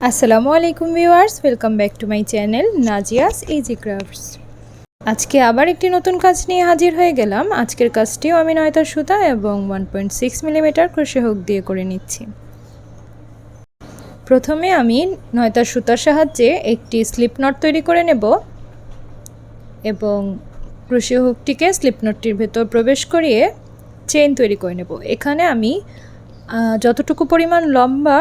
আসসালামু আলাইকুম viewers, welcome back to my channel Nazia's easy crafts. আজকে আবার একটি নতুন কাজ নিয়ে হাজির হয়ে গেলাম। আজকের কাজটিও আমি নয়তার সুতা এবং one point six millimetre crochet hook দিয়ে করে নিচ্ছি। প্রথমে আমি নয়তার সুতার সাহায্যে একটি স্লিপ নট তৈরি করে নেব এবং ক্রোশে হুকটিকে স্লিপ নটটির ভেতর প্রবেশ করিয়ে চেইন তৈরি করে নেব। এখানে আমি যতটুকু পরিমাণ লম্বা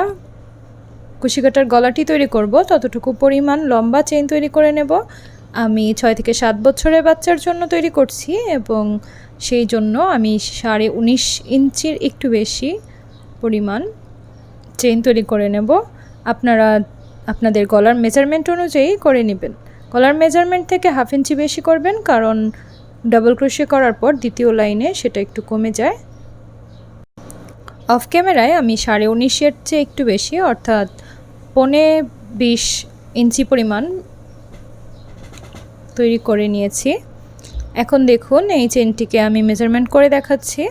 কুশিকাটার গলাটি তৈরি করব, ততটুকু পরিমাণ লম্বা চেইন তৈরি করে নেব। আমি ছয় থেকে সাত বছরের বাচ্চার জন্য তৈরি করছি এবং সেই জন্য আমি সাড়ে উনিশ ইঞ্চির একটু বেশি পরিমাণ চেইন তৈরি করে নেব। আপনারা, আপনাদের গলার মেজারমেন্ট অনুযায়ী করে নেবেন। গলার মেজারমেন্ট থেকে হাফ ইঞ্চি বেশি করবেন, কারণ ডাবল ক্রোশে করার পর দ্বিতীয় লাইনে সেটা একটু কমে যায়। অফ ক্যামেরায় আমি সাড়ে উনিশের চেয়ে একটু বেশি, অর্থাৎ পনে বিশ ইঞ্চি পরিমাণ তৈরি করে নিয়েছি। এখন দেখুন, এই চেনটিকে আমি মেজারমেন্ট করে দেখাচ্ছি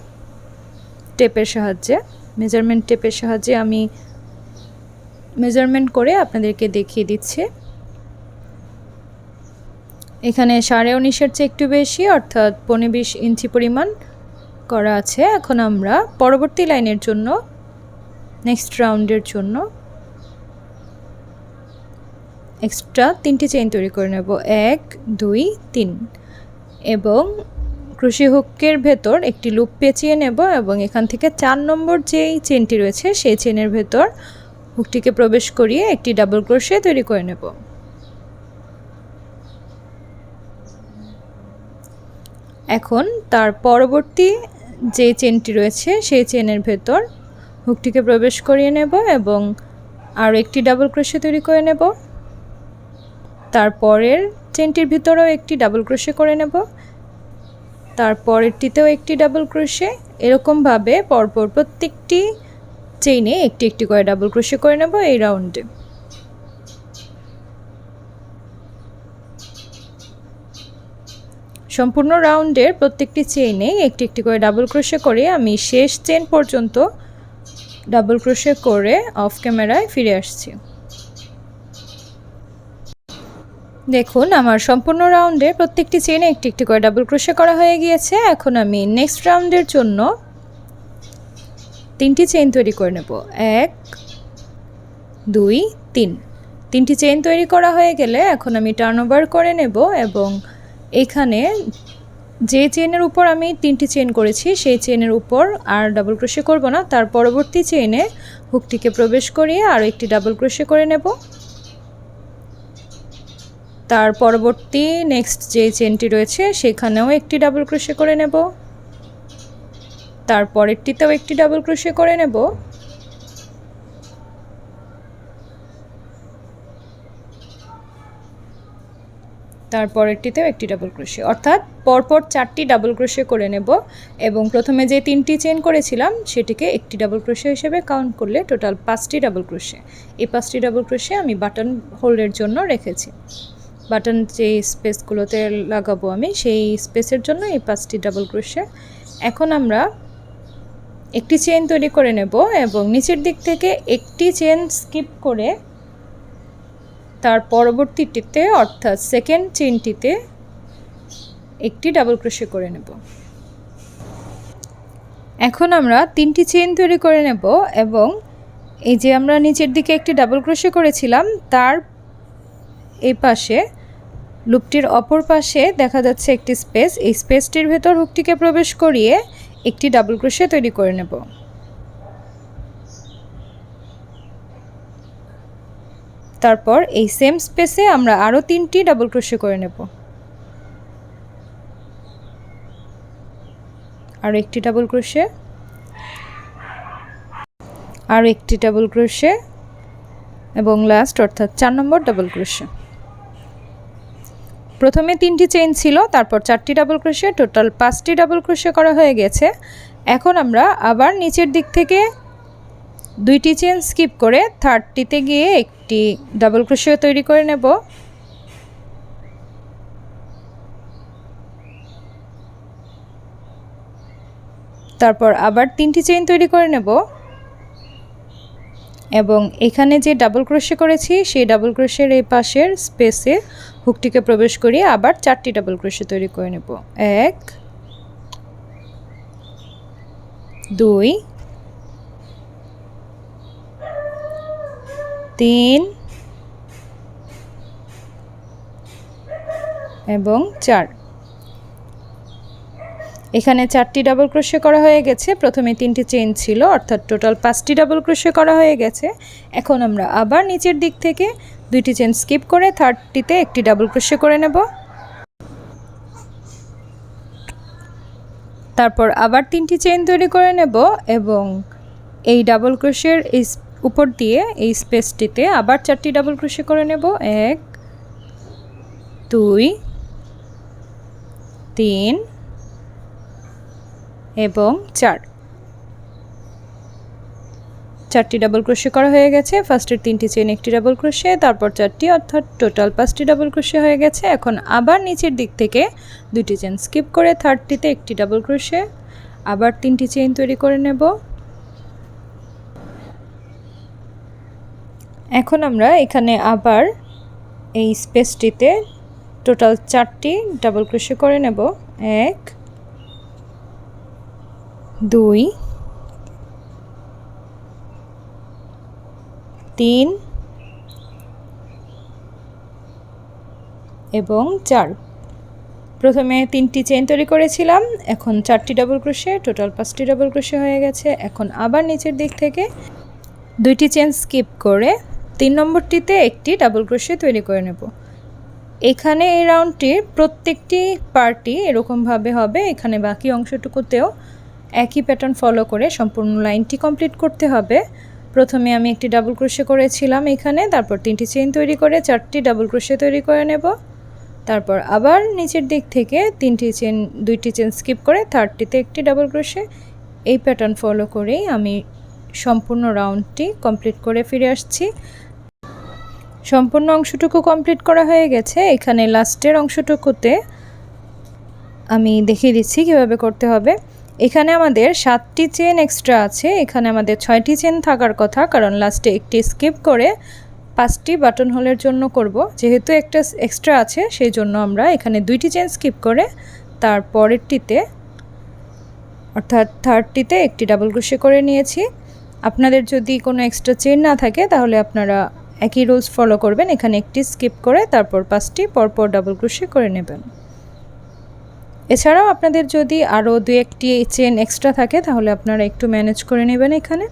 টেপের সাহায্যে। মেজারমেন্ট টেপের সাহায্যে আমি মেজারমেন্ট করে আপনাদেরকে দেখিয়ে দিচ্ছি। এখানে সাড়ে উনিশের চেয়ে একটু বেশি, অর্থাৎ পনে বিশ ইঞ্চি পরিমাণ করা আছে। এখন আমরা পরবর্তী লাইনের জন্য নেক্সট রাউন্ডের জন্য এক্সট্রা তিনটি চেইন তৈরি করে নেব। এক, দুই, তিন। এবং ক্রুশি হুকের ভেতর একটি লুপ পেঁচিয়ে নেব এবং এখান থেকে চার নম্বর যেই চেনটি রয়েছে, সেই চেনের ভেতর হুকটিকে প্রবেশ করিয়ে একটি ডাবল ক্রোশে তৈরি করে নেব। এখন তার পরবর্তী যে চেনটি রয়েছে, সেই চেনের ভেতর হুকটিকে প্রবেশ করিয়ে নেব এবং আরও একটি ডাবল ক্রোশে তৈরি করে নেব। তারপরের চেনটির ভিতরেও একটি ডাবল ক্রোশে করে নেব। তারপরেরটিতেও একটি ডাবল ক্রোশে এরকমভাবে পরপর প্রত্যেকটি চেইনে একটি একটি করে ডাবল ক্রোশে করে নেব এই রাউন্ডে সম্পূর্ণ রাউন্ডের প্রত্যেকটি চেইনে একটি একটি করে ডাবল ক্রোশে করে আমি শেষ চেন পর্যন্ত ডাবল ক্রোশে করে অফ ক্যামেরায় ফিরে আসছি। দেখুন, আমার সম্পূর্ণ রাউন্ডে প্রত্যেকটি চেনে একটি একটি করে ডাবল ক্রোশে করা হয়ে গিয়েছে। এখন আমি নেক্সট রাউন্ডের জন্য তিনটি চেন তৈরি করে নেব। এক, দুই, তিন। তিনটি চেইন তৈরি করা হয়ে গেলে এখন আমি টার্ন ওভার করে নেব এবং এখানে যে চেনের উপর আমি তিনটি চেন করেছি, সেই চেনের উপর আর ডাবল ক্রোশে করব না। তার পরবর্তী চেনে হুকটিকে প্রবেশ করিয়ে আরও একটি ডাবল ক্রোশে করে নেব। তার পরবর্তী নেক্সট যে চেনটি রয়েছে, সেখানেও একটি ডাবল ক্রোশে করে নেব। তার পরেরটিতেও একটি ডাবল ক্রোশে করে নেব। তার পরেরটিতেও একটি ডাবল ক্রোশে অর্থাৎ পরপর চারটি ডাবল ক্রোশে করে নেব এবং প্রথমে যে তিনটি চেন করেছিলাম, সেটিকে একটি ডাবল ক্রোশে হিসেবে কাউন্ট করলে টোটাল পাঁচটি ডাবল ক্রোশে এই পাঁচটি ডাবল ক্রোশে আমি বাটন হোল্ডের জন্য রেখেছি। বাটন যে স্পেসগুলোতে লাগাবো আমি, সেই স্পেসের জন্য এই পাঁচটি ডাবল ক্রোশে। এখন আমরা একটি চেন তৈরি করে নেব এবং নিচের দিক থেকে একটি চেন স্কিপ করে তার পরবর্তীটিতে, অর্থাৎ সেকেন্ড চেনটিতে একটি ডাবল ক্রোশে করে নেব। এখন আমরা তিনটি চেন তৈরি করে নেব এবং এই যে আমরা নিচের দিকে একটি ডাবল ক্রোশে করেছিলাম, তার এই পাশে লুপটির অপর পাশে দেখা যাচ্ছে একটি স্পেস। এই স্পেসটির ভেতর হুকটিকে প্রবেশ করিয়ে একটি ডাবল ক্রোশে তৈরি করে নেব। তারপর এই সেম স্পেসে আমরা আরও তিনটি ডাবল ক্রোশে করে নেব। আরও একটি ডাবল ক্রোশে আরও একটি ডাবল ক্রোশে এবং লাস্ট অর্থাৎ চার নম্বর ডাবল ক্রোশে প্রথমে তিনটি চেইন ছিল, তারপর চারটি ডাবল ক্রোশে টোটাল পাঁচটি ডাবল ক্রোশে করা হয়ে গেছে। এখন আমরা আবার নিচের দিক থেকে দুইটি চেন স্কিপ করে থার্ডটিতে গিয়ে একটি ডাবল ক্রোশে তৈরি করে নেব। তারপর আবার তিনটি চেইন তৈরি করে নেব। এবং এখানে যে ডাবল ক্রোশে করেছি, সেই ডাবল ক্রোশের এই পাশের স্পেসে হুকটিকে প্রবেশ করিয়ে আবার চারটি ডাবল ক্রোশে তৈরি করে নেব। এক, দুই, তিন এবং চার। এখানে চারটি ডাবল ক্রোশে করা হয়ে গেছে। প্রথমে তিনটি চেইন ছিল, অর্থাৎ টোটাল পাঁচটি ডাবল ক্রোশে করা হয়ে গেছে। এখন আমরা আবার নিচের দিক থেকে দুইটি চেন স্কিপ করে থার্ডটিতে একটি ডাবল ক্রোশে করে নেব। তারপর আবার তিনটি চেন তৈরি করে নেব এবং এই ডাবল ক্রোশের এই উপর দিয়ে এই স্পেসটিতে আবার চারটি ডাবল ক্রোশে করে নেব। এক, দুই, তিন এবং চার। চারটি ডাবল ক্রোশে করা হয়ে গেছে। ফার্স্টের তিনটি চেন একটি ডাবল ক্রোশে তারপর চারটি অর্থাৎ টোটাল পাঁচটি ডাবল ক্রোশে হয়ে গেছে। এখন আবার নিচের দিক থেকে দুটি চেন স্কিপ করে থার্ডটিতে একটি ডাবল ক্রোশে আবার তিনটি চেন তৈরি করে নেব। এখন আমরা এখানে আবার এই স্পেসটিতে টোটাল চারটি ডাবল ক্রোশে করে নেব। এক, দুই তিন এবং চার। প্রথমে তিনটি চেন তৈরি করেছিলাম, এখন চারটি ডাবল ক্রোশে টোটাল পাঁচটি ডাবল ক্রোশে হয়ে গেছে। এখন আবার নিচের দিক থেকে দুইটি চেন স্কিপ করে তিন নম্বরটিতে একটি ডাবল ক্রোশে তৈরি করে নেব। এখানে এই রাউন্ডটির প্রত্যেকটি পার্টি এরকমভাবে হবে, এখানে বাকি অংশটুকুতেও একই প্যাটার্ন ফলো করে সম্পূর্ণ লাইনটি কমপ্লিট করতে হবে। প্রথমে আমি একটি ডাবল ক্রোশে করেছিলাম এখানে, তারপর তিনটি চেইন তৈরি করে চারটি ডাবল ক্রোশে তৈরি করে নেব। তারপর আবার নিচের দিক থেকে তিনটি চেন দুইটি চেন স্কিপ করে থার্ডটিতে একটি ডাবল ক্রোশে এই প্যাটার্ন ফলো করেই আমি সম্পূর্ণ রাউন্ডটি কমপ্লিট করে ফিরে আসছি। সম্পূর্ণ অংশটুকু কমপ্লিট করা হয়ে গেছে। এখানে লাস্টের অংশটুকুতে আমি দেখিয়ে দিচ্ছি কীভাবে করতে হবে। এখানে আমাদের সাতটি চেন এক্সট্রা আছে। এখানে আমাদের ছয়টি চেন থাকার কথা, কারণ লাস্টে একটি স্কিপ করে পাঁচটি বাটন হোলের জন্য করব। যেহেতু একটা এক্সট্রা আছে, সেই জন্য আমরা এখানে দুইটি চেন স্কিপ করে তার পরেরটিতে অর্থাৎ থার্ডটিতে একটি ডাবল ক্রোশে করে নিয়েছি। আপনাদের যদি কোনো এক্সট্রা চেন না থাকে, তাহলে আপনারা একই রুলস ফলো করবেন। এখানে একটি স্কিপ করে তারপর পাঁচটি পরপর ডাবল ক্রোশে করে নেবেন। এছাড়াও আপনাদের যদি আরও দু একটি চেন এক্সট্রা থাকে, তাহলে আপনারা একটু ম্যানেজ করে নেবেন এখানে।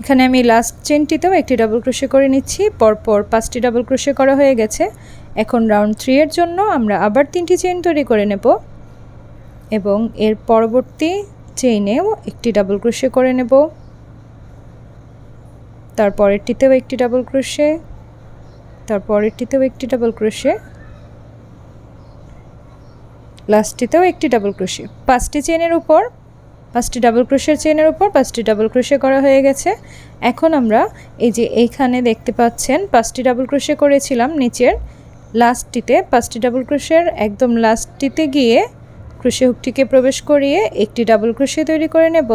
এখানে আমি লাস্ট চেনটিতেও একটি ডাবল ক্রোশে করে নিচ্ছি। পরপর পাঁচটি ডাবল ক্রোশে করা হয়ে গেছে। এখন রাউন্ড থ্রি এর জন্য আমরা আবার তিনটি চেন তৈরি করে নেব। এবং এর পরবর্তী চেইনেও একটি ডাবল ক্রোশে করে নেব। তারপরেরটিতেও একটি ডাবল ক্রোশে তারপরেরটিতেও একটি ডাবল ক্রোশে লাস্টটিতেও একটি ডাবল ক্রোশে পাঁচটি চেনের উপর, পাঁচটি ডাবল ক্রোশের চেনের উপর পাঁচটি ডাবল ক্রোশে করা হয়ে গেছে। এখন আমরা এই যে এইখানে দেখতে পাচ্ছেন, পাঁচটি ডাবল ক্রোশে করেছিলাম নিচের। লাস্টটিতে পাঁচটি ডাবল ক্রোশের একদম লাস্টটিতে গিয়ে ক্রোশে হুকটিকে প্রবেশ করিয়ে একটি ডাবল ক্রোশে তৈরি করে নেব।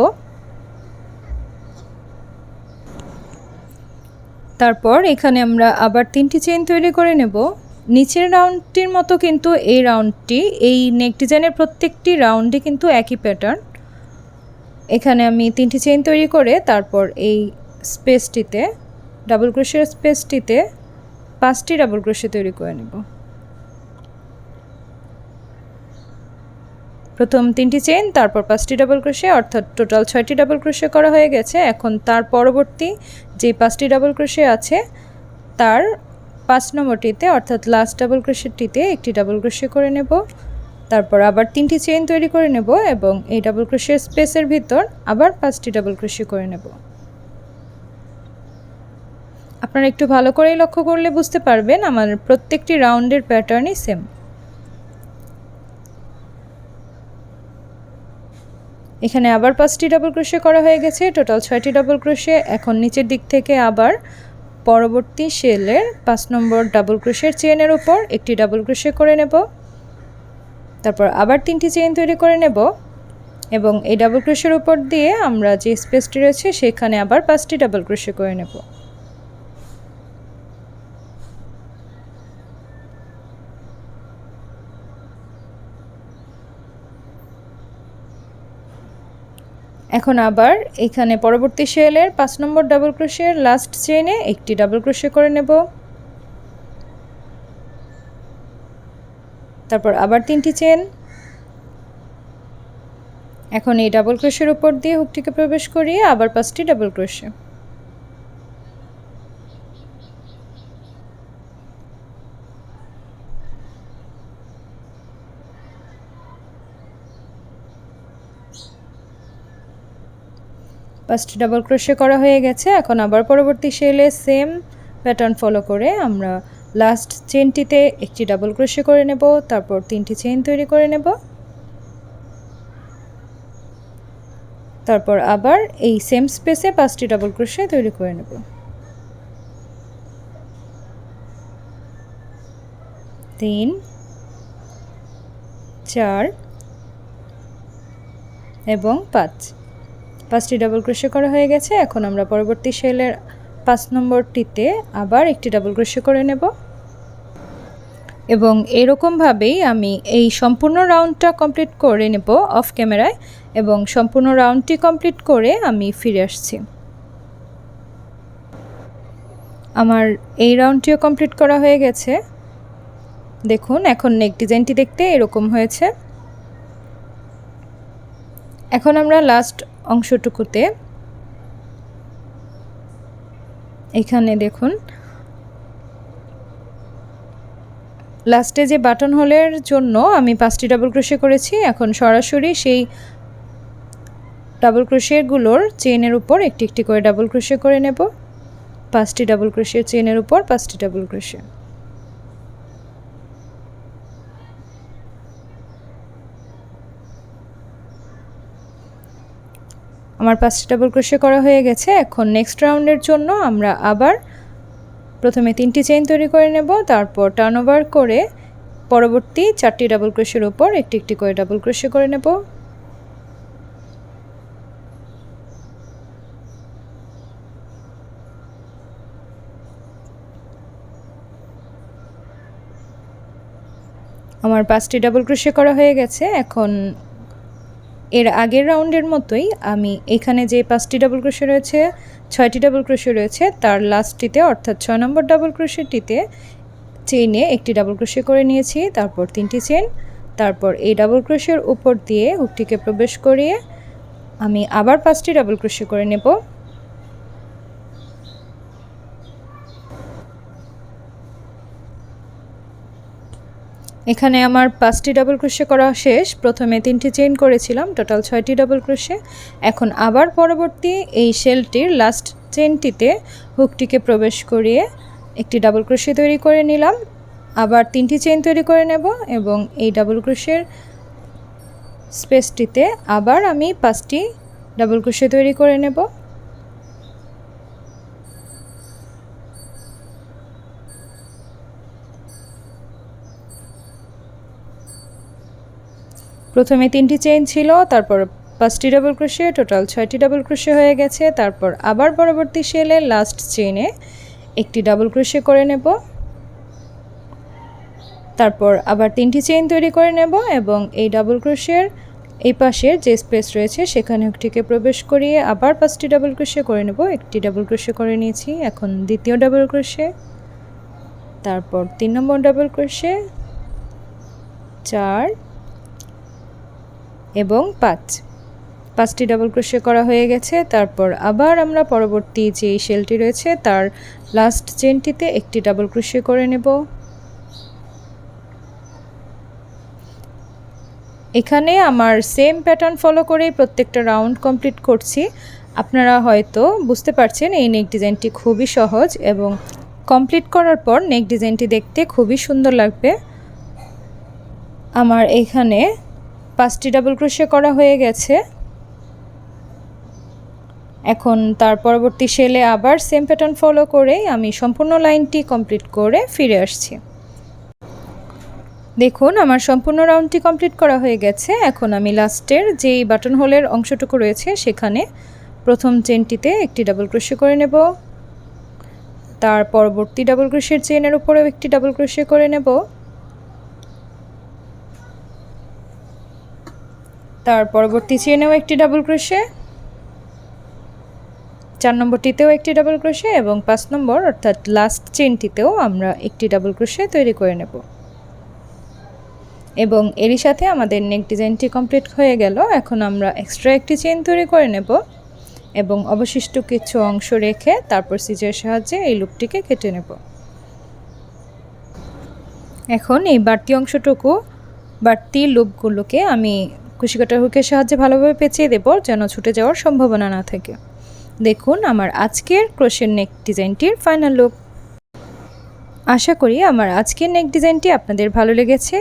তারপর এখানে আমরা আবার তিনটি চেইন তৈরি করে নেব। নিচের রাউন্ডটির মতো কিন্তু এই রাউন্ডটি, এই নেক ডিজাইনের প্রত্যেকটি রাউন্ডে কিন্তু একই প্যাটার্ন এখানে আমি তিনটি চেইন তৈরি করে তারপর এই স্পেসটিতে ডাবল ক্রোশের স্পেসটিতে পাঁচটি ডাবল ক্রোশে তৈরি করে নেব। প্রথম তিনটি চেইন তারপর পাঁচটি ডাবল ক্রোশে অর্থাৎ টোটাল ছয়টি ডাবল ক্রোশে করা হয়ে গেছে। এখন তার পরবর্তী যে পাঁচটি ডাবল ক্রোশে আছে, তার পাঁচ নম্বরটিতে অর্থাৎ লাস্ট ডাবল ক্রোশেরটিতে একটি ডাবল ক্রোশে করে নেব। তারপর আবার তিনটি চেইন তৈরি করে নেব এবং এই ডাবল ক্রোশের স্পেসের ভিতর আবার পাঁচটি ডাবল ক্রোশে করে নেব। আপনারা একটু ভালো করেই লক্ষ্য করলে বুঝতে পারবেন আমার প্রত্যেকটি রাউন্ডের প্যাটার্নই সেম এখানে আবার পাঁচটি ডাবল ক্রোশে করা হয়ে গেছে টোটাল ছয়টি ডাবল ক্রোশে এখন নিচের দিক থেকে আবার পরবর্তী শেলের পাঁচ নম্বর ডাবল ক্রোশের চেনের উপর একটি ডাবল ক্রোশে করে নেব। তারপর আবার তিনটি চেন তৈরি করে নেব এবং এই ডাবল ক্রোশের উপর দিয়ে আমরা যে স্পেসটি রয়েছে সেখানে আবার পাঁচটি ডাবল ক্রোশে করে নেব। এখন আবার এখানে পরবর্তী সেলের পাঁচ নম্বর ডাবল ক্রোশের লাস্ট চেনে একটি ডাবল ক্রোশে করে নেব। তারপর আবার তিনটি চেন এখন এই ডাবল ক্রোশের উপর দিয়ে হুকটিকে প্রবেশ করিয়ে আবার পাঁচটি ডাবল ক্রোশে পাঁচটি ডাবল ক্রোশে করা হয়ে গেছে। এখন আবার পরবর্তী সেলে সেম প্যাটার্ন ফলো করে আমরা লাস্ট চেনটিতে একটি ডাবল ক্রোশে করে নেব, তারপর তিনটি চেন তৈরি করে নেব। তারপর আবার এই সেম স্পেসে পাঁচটি ডাবল ক্রোশে তৈরি করে নেব। তিন, চার এবং পাঁচ। পাঁচটি ডাবল ক্রোশে করা হয়ে গেছে। এখন আমরা পরবর্তী সেলের পাঁচ নম্বরটিতে আবার একটি ডাবল ক্রোশে করে নেব। এবং এরকমভাবেই আমি এই সম্পূর্ণ রাউন্ডটা কমপ্লিট করে নেব অফ ক্যামেরায় এবং সম্পূর্ণ রাউন্ডটি কমপ্লিট করে আমি ফিরে আসছি। আমার এই রাউন্ডটিও কমপ্লিট করা হয়ে গেছে। দেখুন, এখন নেক ডিজাইনটি দেখতে এরকম হয়েছে। এখন আমরা লাস্ট অংশটুকুতে। এখানে দেখুন। লাস্টে যে বাটন হোলের জন্য আমি পাঁচটি ডাবল ক্রোশে করেছি, এখন সরাসরি সেই ডাবল ক্রোশেগুলোর চেনের উপর একটি একটি করে ডাবল ক্রোশে করে নেব। পাঁচটি ডাবল ক্রোশের চেনের উপর পাঁচটি ডাবল ক্রোশে। আমার পাঁচটা ডাবল ক্রোশে করা হয়ে গেছে। এখন নেক্সট রাউন্ডের জন্য আমরা আবার প্রথমে তিনটি চেইন তৈরি করে নেব, তারপর টার্ন করে পরবর্তী চারটি ডাবল ক্রোশের উপর একটি একটি করে ডাবল ক্রোশে করে নেব। আমার পাঁচটি ডাবল ক্রোশে করা হয়ে গেছে। এখন এর আগের রাউন্ডের মতোই আমি এখানে যে পাঁচটি ডাবল ক্রোশে রয়েছে, ছয়টি ডাবল ক্রোশে রয়েছে, তার লাস্টটিতে অর্থাৎ ছয় নম্বর ডাবল ক্রোশেটিতে চেইনে একটি ডাবল ক্রোশে করে নিয়েছি, তারপর তিনটি চেন তারপর এই ডাবল ক্রোশের উপর দিয়ে হুকটিকে প্রবেশ করিয়ে আমি আবার পাঁচটি ডাবল ক্রোশে করে নেব। এখানে আমার পাঁচটি ডাবল ক্রোশে করা শেষ। প্রথমে তিনটি চেইন করেছিলাম টোটাল ছয়টি ডাবল ক্রোশে এখন আবার পরবর্তী এই শেলটির লাস্ট চেনটিতে হুকটিকে প্রবেশ করিয়ে একটি ডাবল ক্রোশে তৈরি করে নিলাম। আবার তিনটি চেইন তৈরি করে নেব এবং এই ডাবল ক্রোশের স্পেসটিতে আবার আমি পাঁচটি ডাবল ক্রোশে তৈরি করে নেব। প্রথমে তিনটি চেইন ছিল, তারপর পাঁচটি ডাবল ক্রোশে টোটাল ছয়টি ডাবল ক্রোশে হয়ে গেছে, তারপর আবার পরবর্তী সেলে লাস্ট চেইনে একটি ডাবল ক্রোশে করে নেব। তারপর আবার তিনটি চেইন তৈরি করে নেব এবং এই ডাবল ক্রোশের এই পাশের যে স্পেস রয়েছে, সেখানে একটিকে প্রবেশ করিয়ে আবার পাঁচটি ডাবল ক্রোশে করে নেব। একটি ডাবল ক্রোশে করে নিয়েছি, এখন দ্বিতীয় ডাবল ক্রোশে তারপর তিন নম্বর ডাবল ক্রোশে চার এবং পাঁচ। পাঁচটি ডাবল ক্রোশে করা হয়ে গেছে। তারপর আবার আমরা পরবর্তী যে শেলটি রয়েছে, তার লাস্ট চেনটিতে একটি ডাবল ক্রোশে করে নেব। এখানে আমার সেম প্যাটার্ন ফলো করেই প্রত্যেকটা রাউন্ড কমপ্লিট করছি। আপনারা হয়তো বুঝতে পারছেন, এই নেক ডিজাইনটি খুবই সহজ এবং কমপ্লিট করার পর নেক ডিজাইনটি দেখতে খুবই সুন্দর লাগবে। আমার এখানে পাঁচটি ডাবল ক্রোশে করা হয়ে গেছে। এখন তার পরবর্তী সেলে আবার সেম প্যাটার্ন ফলো করেই আমি সম্পূর্ণ লাইনটি কমপ্লিট করে ফিরে আসছি। দেখুন, আমার সম্পূর্ণ রাউন্ডটি কমপ্লিট করা হয়ে গেছে। এখন আমি লাস্টের যেই বাটন হোলের অংশটুকু রয়েছে, সেখানে প্রথম চেনটিতে একটি ডাবল ক্রোশে করে নেব। তার পরবর্তী ডাবল ক্রোশের চেনের উপরেও একটি ডাবল ক্রোশে করে নেব। তার পরবর্তী চেনেও একটি ডাবল ক্রোশে, চার নম্বরটিতেও একটি ডাবল ক্রোশে এবং পাঁচ নম্বর অর্থাৎ লাস্ট চেনটিতেও আমরা একটি ডাবল ক্রোশে তৈরি করে নেব। এবং এরই সাথে আমাদের নেক ডিজাইনটি কমপ্লিট হয়ে গেল। এখন আমরা এক্সট্রা একটি চেন তৈরি করে নেব এবং অবশিষ্ট কিছু অংশ রেখে তারপর সিজের সাহায্যে এই লুপটিকে কেটে নেব। এখন এই বাড়তি অংশটুকু, বাড়তি লুপগুলোকে আমি কুশিকাটার হুকের সাহায্যে ভালোভাবে পেঁচিয়ে দেব যেন ছুটে যাওয়ার সম্ভাবনা না থাকে। দেখুন আমার আজকের ক্রোশের নেক ডিজাইনটির ফাইনাল লুক আশা করি আমার আজকের নেক ডিজাইনটি আপনাদের ভালো লেগেছে।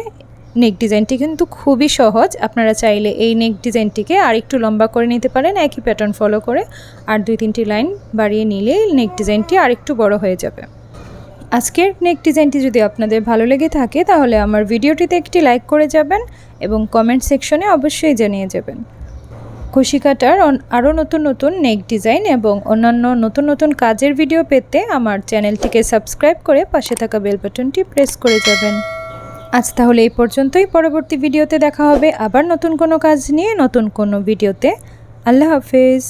নেক ডিজাইনটি কিন্তু খুবই সহজ। আপনারা চাইলে এই নেক ডিজাইনটিকে আর একটু লম্বা করে নিতে পারেন, একই প্যাটার্ন ফলো করে। আর দুই তিনটি লাইন বাড়িয়ে নিলেই নেক ডিজাইনটি আর একটু বড় হয়ে যাবে। আজকের নেক ডিজাইনটি যদি আপনাদের ভালো লেগে থাকে, তাহলে আমার ভিডিওটিতে একটি লাইক করে যাবেন এবং কমেন্ট সেকশনে অবশ্যই জানিয়ে যাবেন। খুশি কাটার আরও নতুন নতুন নেক ডিজাইন এবং অন্যান্য নতুন নতুন কাজের ভিডিও পেতে আমার চ্যানেলটিকে সাবস্ক্রাইব করে পাশে থাকা বেল বাটনটি প্রেস করে যাবেন। আজ তাহলে এই পর্যন্তই। পরবর্তী ভিডিওতে দেখা হবে আবার নতুন কোনো কাজ নিয়ে, নতুন কোনো ভিডিওতে। আল্লাহ হাফেজ।